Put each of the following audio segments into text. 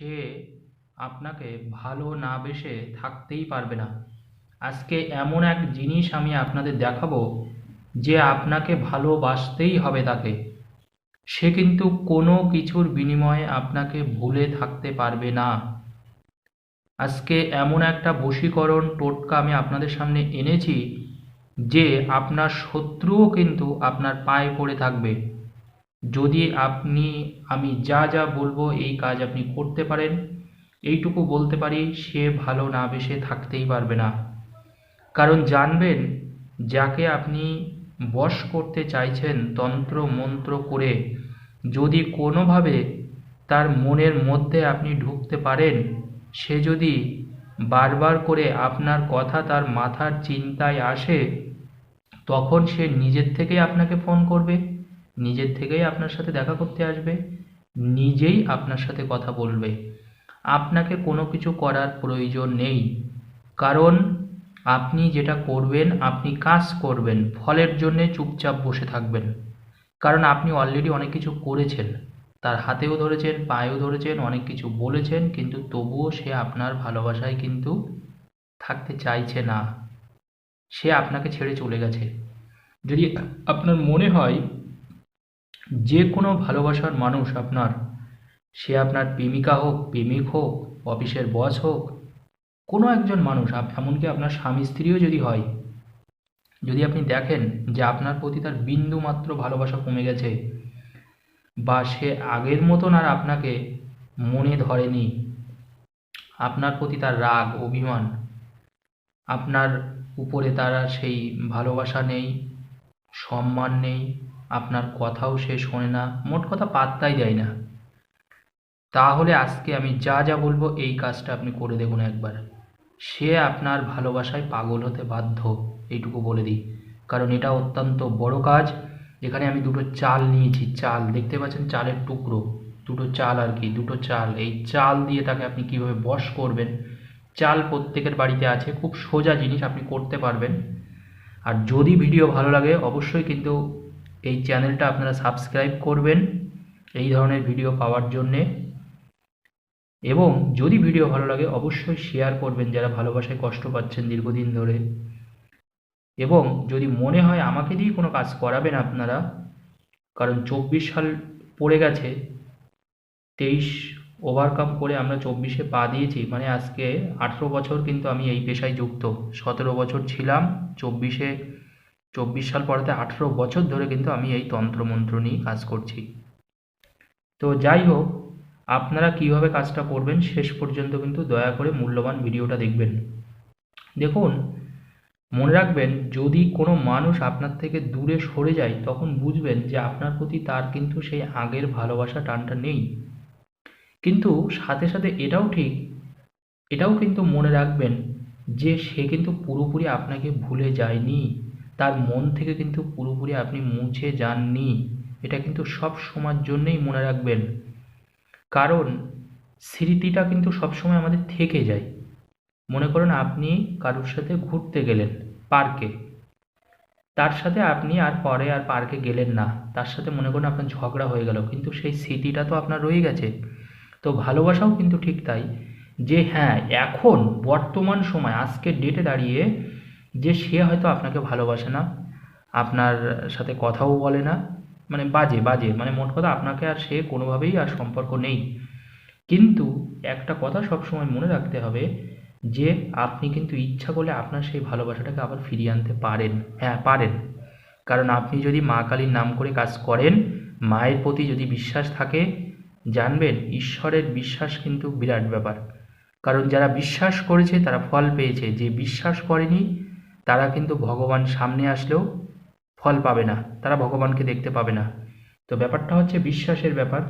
সে আপনাকে ভালো না বেসে থাকতেই পারবে না। আজকে এমন এক জিনিস আমি আপনাদের দেখাবো, যে আপনাকে ভালোবাসতেই হবে তাকে। সে কিন্তু কোনো কিছুর বিনিময়ে আপনাকে ভুলে থাকতে পারবে না। আজকে এমন একটা বশীকরণ টোটকা আমি আপনাদের সামনে এনেছি, যে আপনার শত্রুও কিন্তু আপনার পায়ে পড়ে থাকবে। যদি আপনি, আমি যা যা বলব এই কাজ আপনি করতে পারেন, এইটুকু বলতে পারি, সে ভালো না বেশে থাকতেই পারবে না। কারণ জানবেন, যাকে আপনি বশ করতে চাইছেন তন্ত্র মন্ত্র করে, যদি কোনোভাবে তার মনের মধ্যে আপনি ঢুকতে পারেন, সে যদি বারবার করে আপনার কথা তার মাথার চিন্তায় আসে, তখন সে নিজের থেকেই আপনাকে ফোন করবে। নিজের থেকেই আপনার সাথে দেখা করতে আসবে, নিজেই আপনার সাথে কথা বলবে। আপনাকে কোনো কিছু করার প্রয়োজন নেই, কারণ আপনি যেটা করবেন, আপনি কাজ করবেন, ফলের জন্যে চুপচাপ বসে থাকবেন। কারণ আপনি অলরেডি অনেক কিছু করেছেন, তার হাতেও ধরেছেন, পায়েও ধরেছেন, অনেক কিছু বলেছেন, কিন্তু তবুও সে আপনার ভালোবাসায় কিন্তু থাকতে চাইছে না। সে আপনাকে ছেড়ে চলে গেছে। যদি আপনার মনে হয় যে কোনো ভালোবাসার মানুষ আপনার, সে আপনার প্রেমিকা হোক, প্রেমিক হোক, অফিসের বস হোক, কোনো একজন মানুষ এমনকি আপনার স্বামী স্ত্রীও যদি হয়, যদি আপনি দেখেন যে আপনার প্রতি তার বিন্দু মাত্র ভালোবাসা কমে গেছে, বা সে আগের মতন আর আপনাকে মনে ধরেনি, আপনার প্রতি তার রাগ, অভিমান, আপনার উপরে তারা সেই ভালোবাসা নেই সম্মান নেই, আপনার কথাও সে শোনে না, মোট কথা পাত্তাই দেয় না। তাহলে আজকে আমি যা যা বলব এই কাজটা আপনি করে দেখুন একবার। সে আপনার ভালোবাসায় পাগল হতে বাধ্য, এইটুকু বলে দিই। কারণ এটা অত্যন্ত বড় কাজ। এখানে আমি দুটো চাল নিয়েছি, চাল। দেখতে পাচ্ছেন চালের টুকরো। দুটো চাল আর কি, দুটো চাল। এই চাল দিয়ে তাকে আপনি কীভাবে বশ করবেন? চাল প্রত্যেকের বাড়িতে আছে, খুব সোজা জিনিস আপনি করতে পারবেন। আর যদি ভিডিও ভালো লাগে, অবশ্যই কিন্তু এই চ্যানেলটা আপনারা সাবস্ক্রাইব করবেন এই ধরনের ভিডিও পাওয়ার জন্যে। এবং যদি ভিডিও ভালো লাগে, অবশ্যই শেয়ার করবেন যারা ভালোবাসায় কষ্ট পাচ্ছেন দীর্ঘদিন ধরে। এবং যদি মনে হয় আমাকে দিয়ে কোনো কাজ করাবেন আপনারা, কারণ চব্বিশ সাল পড়ে গেছে, তেইশ ওভারকাম করে আমরা চব্বিশে পা দিয়েছি মানে আজকে আঠেরো বছর কিন্তু আমি এই পেশায় যুক্ত। সতেরো বছর ছিলাম, চব্বিশে, চব্বিশ সাল পরেতে আঠেরো বছর ধরে কিন্তু আমি এই তন্ত্রমন্ত্র নিয়ে কাজ করছি। তো যাই হোক, আপনারা কীভাবে কাজটা করবেন শেষ পর্যন্ত কিন্তু দয়া করে মূল্যবান ভিডিওটা দেখবেন। দেখুন, মনে রাখবেন, যদি কোনো মানুষ আপনার থেকে দূরে সরে যায়, তখন বুঝবেন যে আপনার প্রতি তার কিন্তু সেই আগের ভালোবাসা টানটা নেই। কিন্তু সাথে সাথে এটাও ঠিক, এটাও কিন্তু মনে রাখবেন যে সে কিন্তু পুরোপুরি আপনাকে ভুলে যায়নি, তার মন থেকে কিন্তু পুরোপুরি আপনি মুছে যাননি, এটা কিন্তু সব সময়ের জন্যেই মনে রাখবেন। কারণ স্মৃতিটা কিন্তু সবসময় আমাদের থেকে যায়। মনে করুন আপনি কারোর সাথে ঘুরতে গেলেন পার্কে, তার সাথে আপনি আর পরে আর পার্কে গেলেন না, তার সাথে মনে করুন আপনার ঝগড়া হয়ে গেল, কিন্তু সেই স্মৃতিটা তো আপনার রয়ে গেছে। তো ভালোবাসাও কিন্তু ঠিক তাই যে হ্যাঁ এখন, বর্তমান সময়, আজকের ডেটে দাঁড়িয়ে যে সে হয়তো আপনাকে ভালোবাসে না, আপনার সাথে কথাও বলে না মানে বাজে বাজে মানে মোট কথা আপনাকে আর সে কোনোভাবেই আর সম্পর্ক নেই। কিন্তু একটা কথা সবসময় মনে রাখতে হবে যে আপনি কিন্তু ইচ্ছা করলে আপনার সেই ভালোবাসাটাকে আবার ফিরিয়ে আনতে পারেন। হ্যাঁ পারেন। কারণ আপনি যদি মা কালীর নাম করে কাজ করেন, মায়ের প্রতি যদি বিশ্বাস থাকে জানবেন ঈশ্বরের বিশ্বাস কিন্তু বিরাট ব্যাপার। কারণ যারা বিশ্বাস করেছে, তারা ফল পেয়েছে। যে বিশ্বাস করেনি, তারা কিন্তু ভগবান সামনে আসলেও ফল পাবে না। তারা ভগবানকে দেখতে পাবে না। তো ব্যাপারটা হচ্ছে বিশ্বাসের ব্যাপার।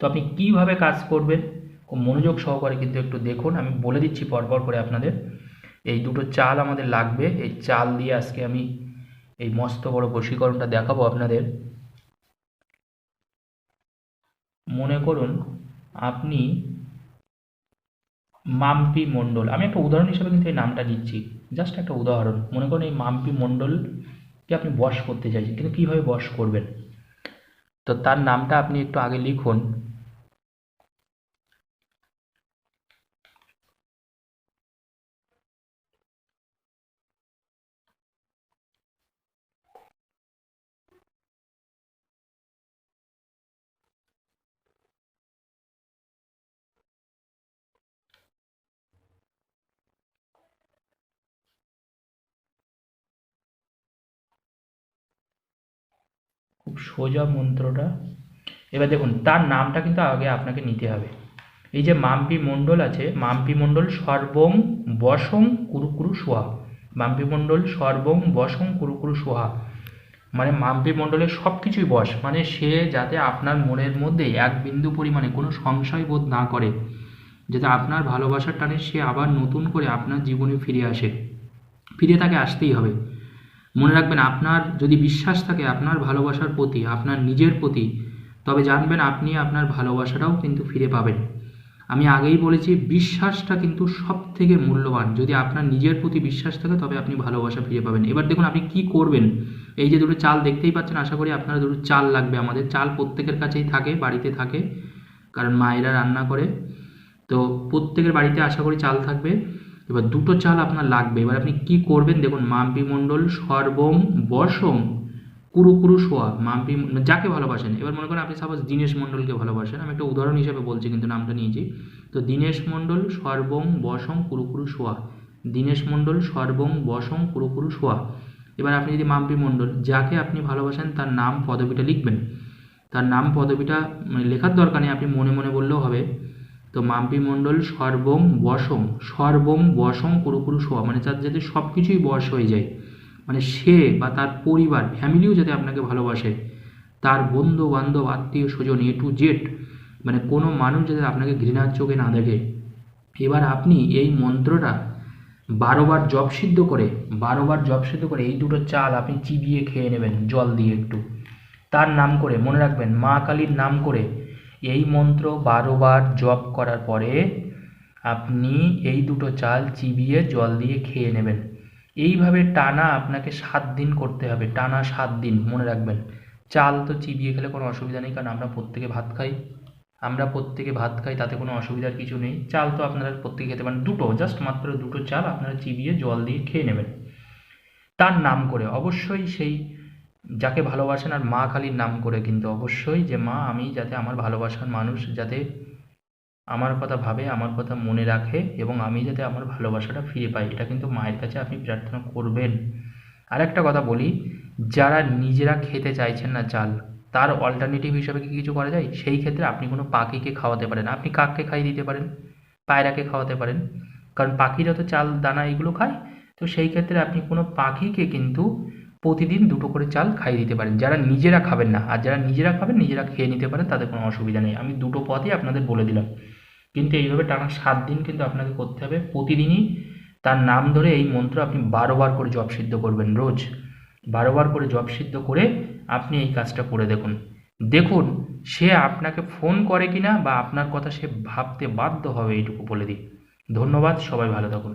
তো আপনি কীভাবে কাজ করবেন মনোযোগ সহকারে কিন্তু একটু দেখুন। আমি বলে দিচ্ছি পরপর করে আপনাদের। এই দুটো চাল আমাদের লাগবে। এই চাল দিয়ে আজকে আমি এই মস্ত বড় বশীকরণটা দেখাবো আপনাদের। মনে করুন আপনি মাম্পি মণ্ডল। আমি একটা উদাহরণ হিসেবে কিন্তু এই নামটা দিচ্ছি জাস্ট একটা উদাহরণ। মনে করুন এই মাম্পি মণ্ডলকে আপনি বশ করতে চাইছেন, কিন্তু কীভাবে বশ করবেন? তো তার নামটা আপনি একটু আগে লিখুন। খুব সোজা মন্ত্রটা। এবার দেখুন, তার নামটা কিন্তু আগে আপনাকে নিতে হবে। এই যে মাম্পি মণ্ডল আছে, মাম্পি মণ্ডল সর্বং বসং কুরুকুরু সোহা। মাম্পি মণ্ডল সর্বং বসং কুরুকুরু সোহা। মানে মাম্পি মণ্ডলের সব কিছুই বস মানে সে যাতে আপনার মনের মধ্যে এক বিন্দু পরিমাণে কোনো সংশয় বোধ না করে, যাতে আপনার ভালোবাসার টানে সে আবার নতুন করে আপনার জীবনে ফিরে আসে। ফিরে তাকে আসতেই হবে। মনে রাখবেন আপনার যদি বিশ্বাস থাকে আপনার ভালোবাসার প্রতি, আপনার নিজের প্রতি, তবে জানবেন আপনি আপনার ভালোবাসাটাও কিন্তু ফিরে পাবেন। আমি আগেই বলেছি, বিশ্বাসটা কিন্তু সব থেকে মূল্যবান। যদি আপনার নিজের প্রতি বিশ্বাস থাকে, তবে আপনি ভালোবাসা ফিরে পাবেন। এবার দেখুন আপনি কি করবেন। এই যে দুটো চাল দেখতেই পাচ্ছেন, আশা করি আপনারা দুটো চাল লাগবে। আমাদের চাল প্রত্যেকের কাছেই থাকে, বাড়িতে থাকে, কারণ মায়েরা রান্না করে। তো প্রত্যেকের বাড়িতে আশা করি চাল থাকবে। এবার দুটো চাল আপনার লাগবে। এবার আপনি কি করবেন দেখুন, মাম্পি মণ্ডল, সর্বম, বসম, কুরু কুরু সোয়া। মাম্পি যাকে ভালোবাসেন। এবার মনে করেন আপনি সাপোজ দীনেশ মণ্ডলকে ভালোবাসেন। আমি একটা উদাহরণ হিসেবে বলছি, কিন্তু নামটা নিয়েছি। তো দীনেশ মণ্ডল, সর্বম বসং কুরু কুরু সোয়া। দীনেশ মণ্ডল, সর্বম বসং কুরু কুরু সোয়া। এবার আপনি যদি মাম্পি মণ্ডল, যাকে আপনি ভালোবাসেন, তার নাম, পদবিটা লিখবেন। তার নাম, পদবিটা মানে লেখার দরকার নেই, আপনি মনে মনে বললেও হবে। তো মাম্পি মণ্ডল সর্বং বসং সর্বং বসং কুরুকুরু সোয়া মানে তার যাতে সব কিছুই বশ হয়ে যায়। মানে সে বা তার পরিবার ফ্যামিলিও যাতে আপনাকে ভালোবাসে। তার বন্ধু বান্ধব আত্মীয় স্বজন এ টু জেড মানে কোনো মানুষ যাতে আপনাকে ঘৃণার চোখে না দেখে। এবার আপনি এই মন্ত্রটা বারোবার জপ সিদ্ধ করে, বারোবার জপ সিদ্ধ করে এই দুটো চাল আপনি চিবিয়ে খেয়ে নেবেন, জল দিয়ে একটু। তার নাম করে, মনে রাখবেন, মা কালীর নাম করে এই মন্ত্র বারোবার জপ করার পরে আপনি এই দুটো চাল চিবিয়ে জল দিয়ে খেয়ে নেবেন। এইভাবে টানা আপনাকে সাত দিন করতে হবে, টানা সাত দিন, মনে রাখবেন। চাল তো চিবিয়ে খেলে কোনো অসুবিধা নেই, কারণ আমরা প্রত্যেকে ভাত খাই। আমরা প্রত্যেকে ভাত খাই, তাতে কোনো অসুবিধার কিছু নেই। চাল তো আপনারা প্রত্যেকে খেতে পারেন। দুটো জাস্ট মাত্র দুটো চাল আপনারা চিবিয়ে জল দিয়ে খেয়ে নেবেন। তার নাম করে। অবশ্যই সেই যাকে ভালোবাসেন আর মা কালীর নাম করে, কিন্তু অবশ্যই যে মা, আমি যাতে আমার ভালোবাসার মানুষ যাতে আমার কথা ভাবে, আমার কথা মনে রাখে এবং আমি যাতে আমার ভালোবাসাটা ফিরে পাই, এটা কিন্তু মায়ের কাছে আপনি প্রার্থনা করবেন। আর একটা কথা বলি, যারা নিজেরা খেতে চাইছেন না চাল, তার অল্টারনেটিভ হিসাবে কি কিছু করা যায়? সেই ক্ষেত্রে আপনি কোনো পাখিকে খাওয়াতে পারেন আপনি কাককে খাইয়ে দিতে পারেন, পায়রাকে খাওয়াতে পারেন। কারণ পাখিরা তো চাল, দানা এগুলো খায়। তো সেই ক্ষেত্রে আপনি কোনো পাখিকে কিন্তু প্রতিদিন দুটো করে চাল খাইয়ে দিতে পারেন। যারা নিজেরা খাবেন না, আর যারা নিজেরা খাবেন, নিজেরা খেয়ে নিতে পারেন তাদের কোনো অসুবিধা নেই। আমি দুটো পথই আপনাদের বলে দিলাম। কিন্তু এইভাবে টানা সাত দিন কিন্তু আপনাকে করতে হবে। প্রতিদিনই তার নাম ধরে এই মন্ত্র আপনি বারোবার করে জপ সিদ্ধ করবেন রোজ। বারোবার করে জপ সিদ্ধ করে আপনি এই কাজটা করে দেখুন। দেখুন, সে আপনাকে ফোন করে কিনা বা আপনার কথা সে ভাবতে বাধ্য হবে, এইটুকু বলে দিই। ধন্যবাদ, সবাই ভালো থাকুন।